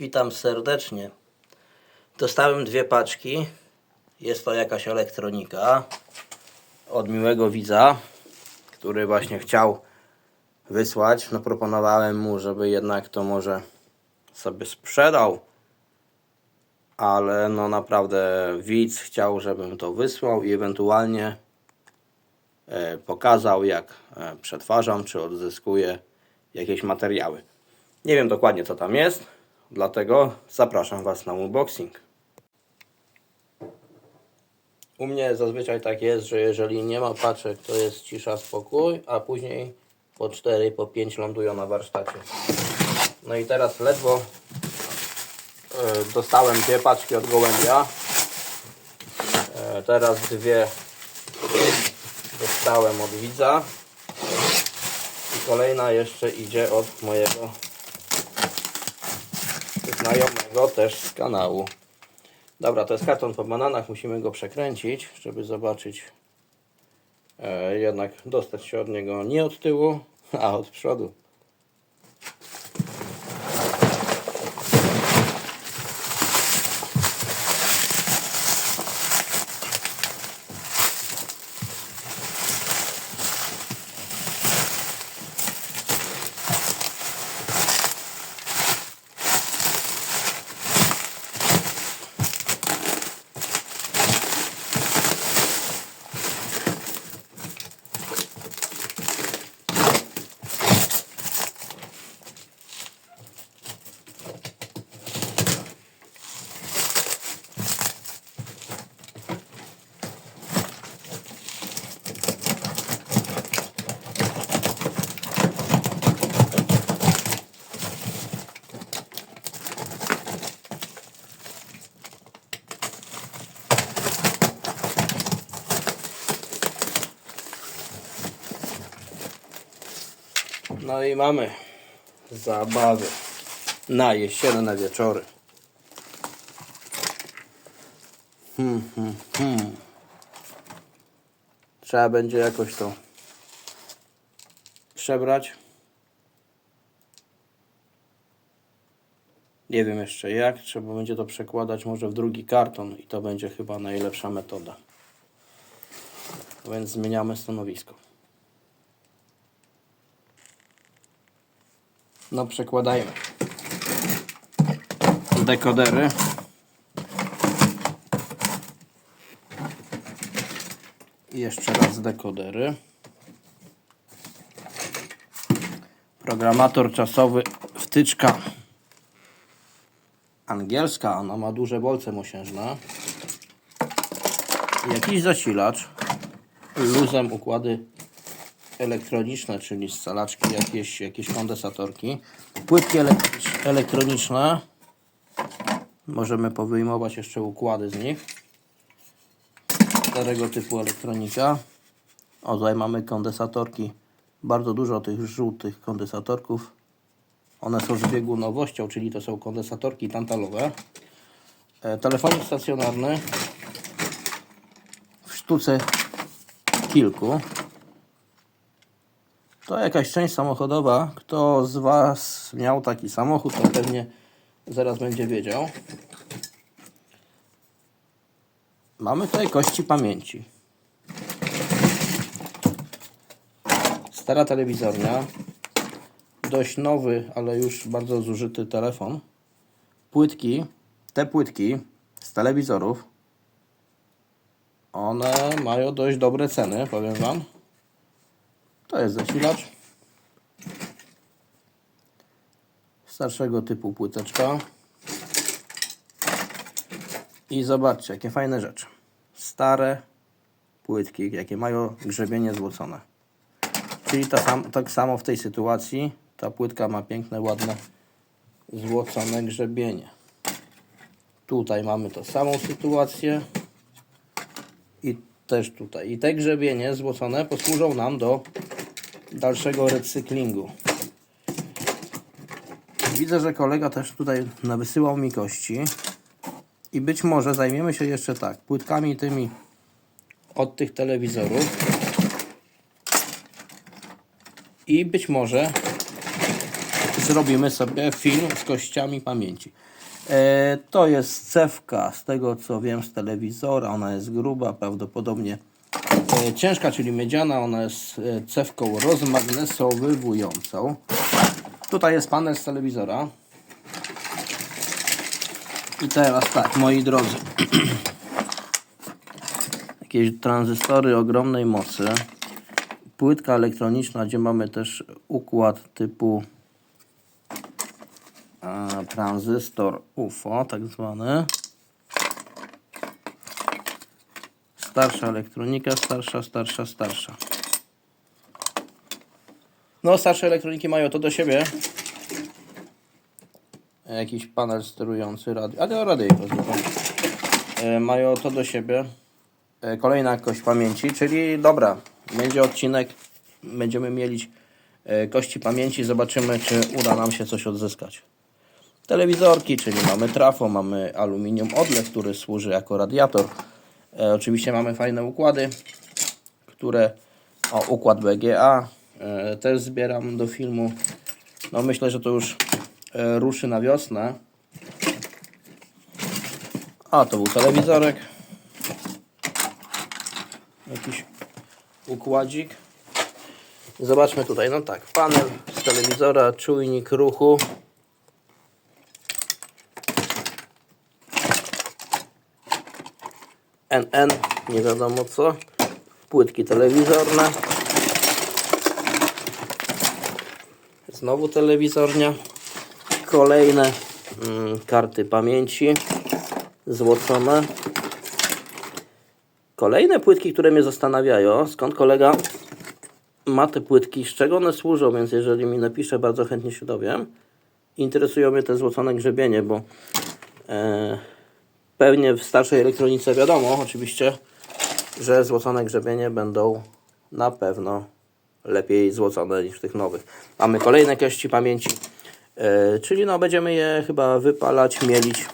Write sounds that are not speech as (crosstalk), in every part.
Witam serdecznie. Dostałem dwie paczki. Jest to jakaś elektronika od miłego widza, który właśnie chciał wysłać. No proponowałem mu, żeby jednak to może sobie sprzedał. Ale no naprawdę widz chciał, żebym to wysłał i ewentualnie e, pokazał jak e, przetwarzam czy odzyskuję jakieś materiały. Nie wiem dokładnie co tam jest, dlatego zapraszam Was na unboxing. U mnie zazwyczaj tak jest, że jeżeli nie ma paczek, to jest cisza, spokój, a później po 4, po 5 lądują na warsztacie. No i teraz ledwo e, dostałem dwie paczki od gołębia. E, teraz dwie dostałem od widza. I kolejna jeszcze idzie od mojego znajomego też z kanału. Dobra, to jest karton po bananach. Musimy go przekręcić, żeby zobaczyć. E, jednak dostać się od niego nie od tyłu, (laughs) a od przodu. No i mamy zabawy na jesienne wieczory. Hmm, hmm, hmm. Trzeba będzie jakoś to przebrać. Nie wiem jeszcze jak. Trzeba będzie to przekładać może w drugi karton i to będzie chyba najlepsza metoda. Więc zmieniamy stanowisko. No przekładajmy. Dekodery. Jeszcze raz dekodery. Programator czasowy wtyczka angielska, ona ma duże bolce mosiężne. Jakiś zasilacz. Luzem układy elektroniczne, czyli scalaczki, jakieś, jakieś kondensatorki. Płytki elektroniczne. Możemy powyjmować jeszcze układy z nich. Starego typu elektronika. O, tutaj mamy kondensatorki. Bardzo dużo tych żółtych kondensatorków. One są z biegunowością, czyli to są kondensatorki tantalowe. E, telefonik stacjonarny. W sztuce kilku. To jakaś część samochodowa. Kto z Was miał taki samochód, to pewnie zaraz będzie wiedział. Mamy tutaj kości pamięci. Stara telewizornia. Dość nowy, ale już bardzo zużyty telefon. Płytki. Te płytki z telewizorów. One mają dość dobre ceny, powiem Wam. To jest zasilacz. Starszego typu płyteczka. I zobaczcie, jakie fajne rzeczy. Stare płytki, jakie mają grzebienie złocone. Czyli ta sam, tak samo w tej sytuacji ta płytka ma piękne, ładne, złocone grzebienie. Tutaj mamy tą samą sytuację. I też tutaj. I te grzebienie złocone posłużą nam do dalszego recyklingu. Widzę, że kolega też tutaj nawysyłał mi kości. I być może zajmiemy się jeszcze tak, płytkami tymi od tych telewizorów. I być może zrobimy sobie film z kościami pamięci. E, to jest cewka, z tego co wiem z telewizora, ona jest gruba, prawdopodobnie ciężka, czyli miedziana, ona jest e, cewką rozmagnesowywującą. Tutaj jest panel z telewizora. I teraz tak, moi drodzy. (clears throat) Jakieś tranzystory ogromnej mocy. Płytka elektroniczna, gdzie mamy też układ typu a, tranzystor UFO, tak zwany. Starsza elektronika, starsza, starsza, starsza. No, starsze elektroniki mają to do siebie. Jakiś panel sterujący radio, ale radyjko zwykłe. E, Mają to do siebie. E, Kolejna kość pamięci, czyli dobra, będzie odcinek, będziemy mieli e, kości pamięci, zobaczymy czy uda nam się coś odzyskać. Telewizorki, czyli mamy trafo, mamy aluminium odlew, który służy jako radiator. E, oczywiście mamy fajne układy, które, o układ BGA, e, też zbieram do filmu. No myślę, że to już e, ruszy na wiosnę. A, to był telewizorek. Jakiś układzik. Zobaczmy tutaj, no tak, panel z telewizora, czujnik ruchu. NN, nie wiadomo co. Płytki telewizorne. Znowu telewizornia. Kolejne mm, karty pamięci złocone. Kolejne płytki, które mnie zastanawiają, skąd kolega ma te płytki, z czego one służą, więc jeżeli mi napisze, bardzo chętnie się dowiem. Interesują mnie te złocone grzebienie, bo e, pewnie w starszej elektronice wiadomo oczywiście, że złocone grzebienie będą na pewno lepiej złocone niż w tych nowych. Mamy kolejne kości pamięci, e, czyli no będziemy je chyba wypalać, mielić,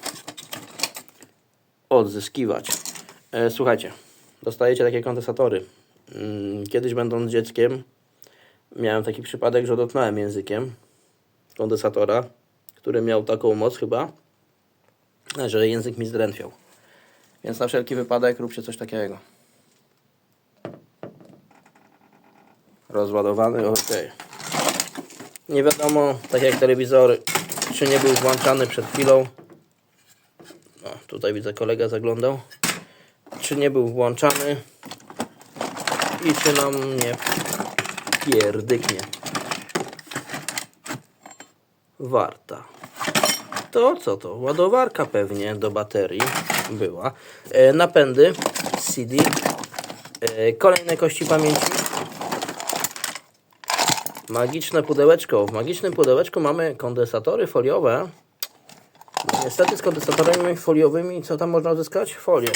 odzyskiwać. E, słuchajcie, dostajecie takie kondensatory. Mm, Kiedyś będąc dzieckiem miałem taki przypadek, że dotknąłem językiem kondensatora, który miał taką moc chyba, że język mi zdrętwiał. Więc na wszelki wypadek róbcie coś takiego. Rozładowany, ok. Nie wiadomo, tak jak telewizory, czy nie był włączany przed chwilą. No, tutaj widzę kolega zaglądał. Czy nie był włączany i czy nam nie pierdyknie. Warta. To co to? Ładowarka pewnie do baterii była. E, napędy CD. E, kolejne kości pamięci. Magiczne pudełeczko. W magicznym pudełeczku mamy kondensatory foliowe. Niestety z kondensatorami foliowymi co tam można uzyskać? Folię.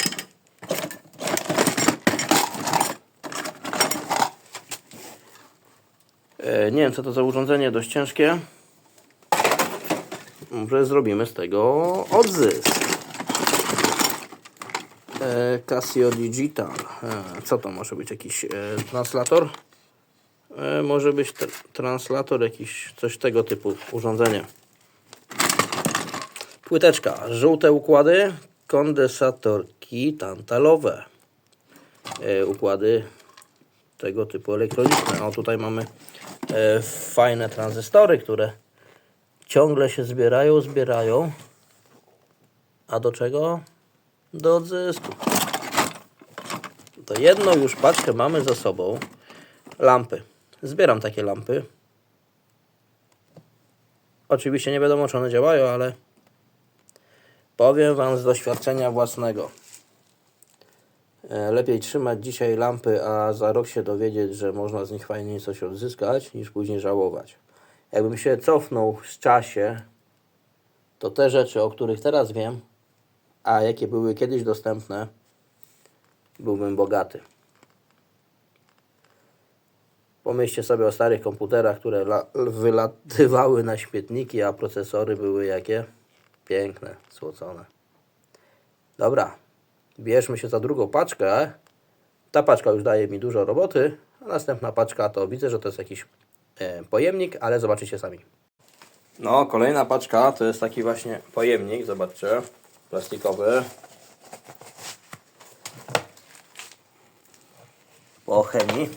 E, nie wiem co to za urządzenie, dość ciężkie. Zrobimy z tego odzysk. E, Casio Digital. E, co to może być? Jakiś e, translator? Może być tr translator, jakiś coś tego typu urządzenie. Płyteczka. Żółte układy. Kondensatorki tantalowe. Układy tego typu elektroniczne. O, tutaj mamy fajne tranzystory, które ciągle się zbierają, zbierają. A do czego? Do odzysku. To jedną już paczkę mamy za sobą. Lampy. Zbieram takie lampy. Oczywiście nie wiadomo, czy one działają, ale powiem Wam z doświadczenia własnego. E, Lepiej trzymać dzisiaj lampy, a za rok się dowiedzieć, że można z nich fajnie coś odzyskać, niż później żałować. Jakbym się cofnął w czasie, to te rzeczy, o których teraz wiem, a jakie były kiedyś dostępne, byłbym bogaty. Pomyślcie sobie o starych komputerach, które la- wylatywały na śmietniki, a procesory były jakie? Piękne, złocone. Dobra, bierzmy się za drugą paczkę. Ta paczka już daje mi dużo roboty, a następna paczka to widzę, że to jest jakiś pojemnik, ale zobaczycie sami. No, kolejna paczka to jest taki właśnie pojemnik, zobaczcie, plastikowy. Po chemii.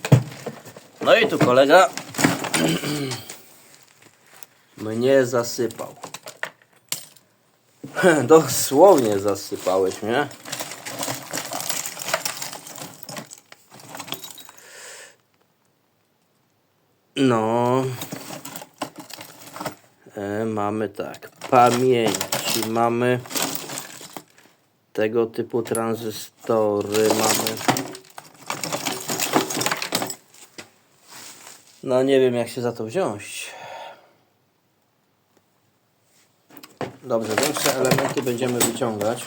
No i tu kolega (clears throat) mnie zasypał. (clears throat) Dosłownie zasypałeś mnie. No. E, mamy tak. Pamięci. Mamy tego typu tranzystory. Mamy. No nie wiem jak się za to wziąć. Dobrze, większe elementy będziemy wyciągać.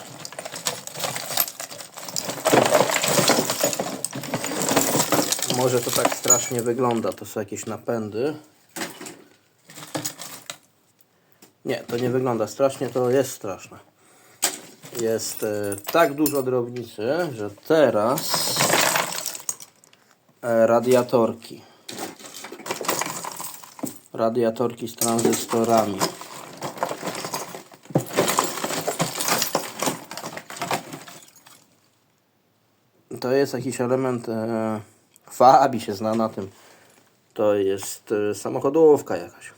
Może to tak strasznie wygląda. To są jakieś napędy. Nie, to nie wygląda strasznie, to jest straszne. Jest e, tak dużo drobnicy, że teraz e, radiatorki. Radiatorki z tranzystorami. To jest jakiś element. E, Fabi się zna na tym. To jest e, samochodówka jakaś.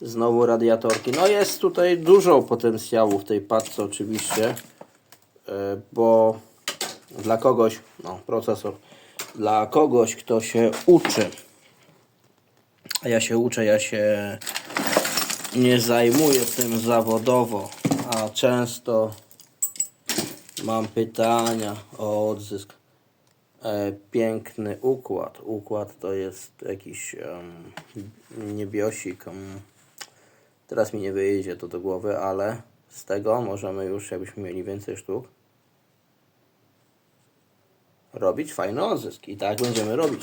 Znowu radiatorki. No jest tutaj dużo potencjału w tej paczce oczywiście, e, bo dla kogoś, no procesor, dla kogoś, kto się uczy, a ja się uczę, ja się nie zajmuję tym zawodowo, a często mam pytania o odzysk. E, piękny układ. Układ to jest jakiś em, niebiosik. em, teraz mi nie wyjdzie to do głowy, ale z tego możemy już, jakbyśmy mieli więcej sztuk, robić fajny odzysk. I tak będziemy robić.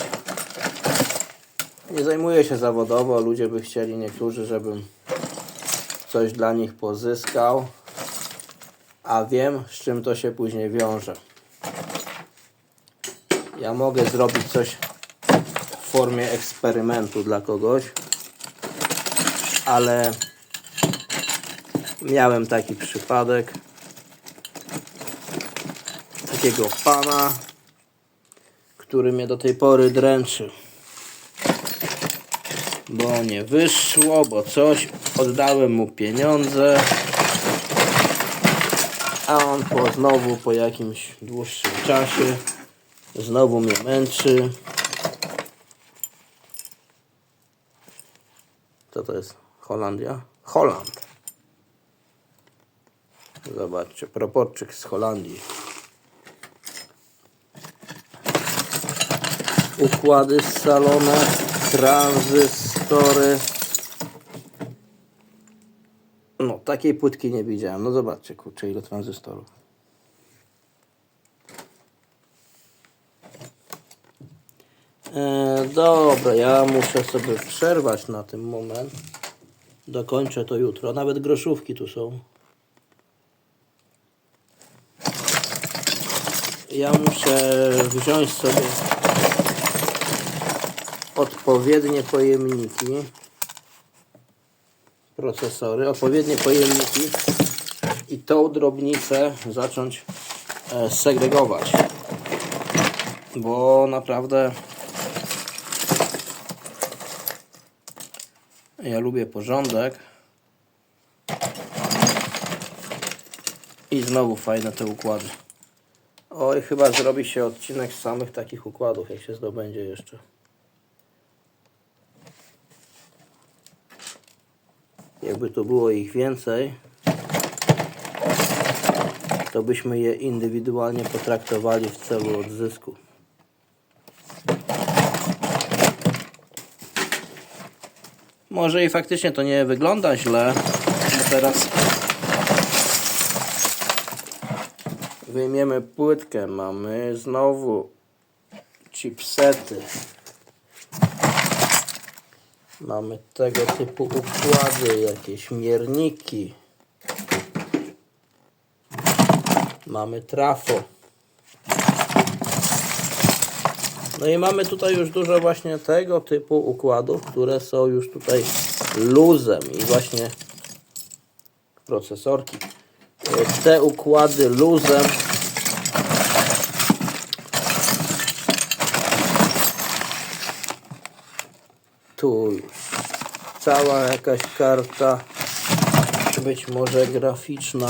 Nie zajmuję się zawodowo. Ludzie by chcieli niektórzy, żebym coś dla nich pozyskał a wiem, z czym to się później wiąże. Ja mogę zrobić coś w formie eksperymentu dla kogoś, ale miałem taki przypadek takiego pana, który mnie do tej pory dręczy. Bo nie wyszło, bo coś, oddałem mu pieniądze, a on po, znowu po jakimś dłuższym czasie znowu mnie męczy. Co to jest? Holandia? Holand. Zobaczcie, proporczyk z Holandii. Układy scalone, tranzystory. No, takiej płytki nie widziałem. No zobaczcie, kurczę, ile tranzystorów. E, dobra, ja muszę sobie przerwać na ten moment. Dokończę to jutro. Nawet groszówki tu są. Ja muszę wziąć sobie odpowiednie pojemniki procesory, odpowiednie pojemniki i tą drobnicę zacząć e, segregować. Bo naprawdę ja lubię porządek i znowu fajne te układy. Oj, chyba zrobi się odcinek z samych takich układów, jak się zdobędzie jeszcze. Jakby to było ich więcej, to byśmy je indywidualnie potraktowali w celu odzysku. Może i faktycznie to nie wygląda źle, teraz wyjmiemy płytkę, mamy znowu chipsety. Mamy tego typu układy, jakieś mierniki. Mamy trafo. No i mamy tutaj już dużo właśnie tego typu układów, które są już tutaj luzem i właśnie procesorki. Te układy luzem tu już cała jakaś karta być może graficzna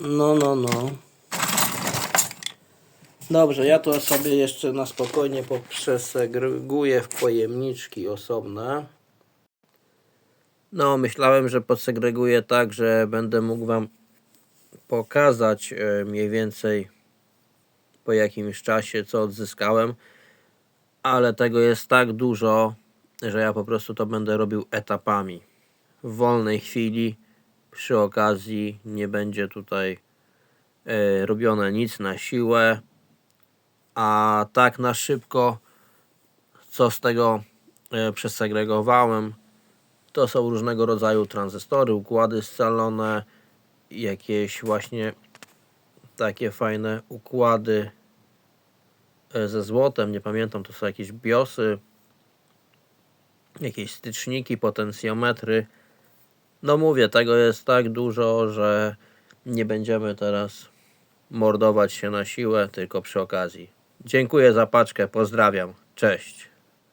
No, no, no. Dobrze, ja to sobie jeszcze na spokojnie poprzesegreguję w pojemniczki osobne. No, myślałem, że podsegreguję tak, że będę mógł Wam pokazać e, mniej więcej po jakimś czasie, co odzyskałem, ale tego jest tak dużo, że ja po prostu to będę robił etapami. W wolnej chwili, przy okazji, nie będzie tutaj e, robione nic na siłę, a tak na szybko, co z tego e, przesegregowałem, to są różnego rodzaju tranzystory, układy scalone, jakieś właśnie takie fajne układy e, ze złotem, nie pamiętam, to są jakieś biosy, jakieś styczniki, potencjometry. No mówię, tego jest tak dużo, że nie będziemy teraz mordować się na siłę, tylko przy okazji. Dziękuję za paczkę, pozdrawiam, cześć.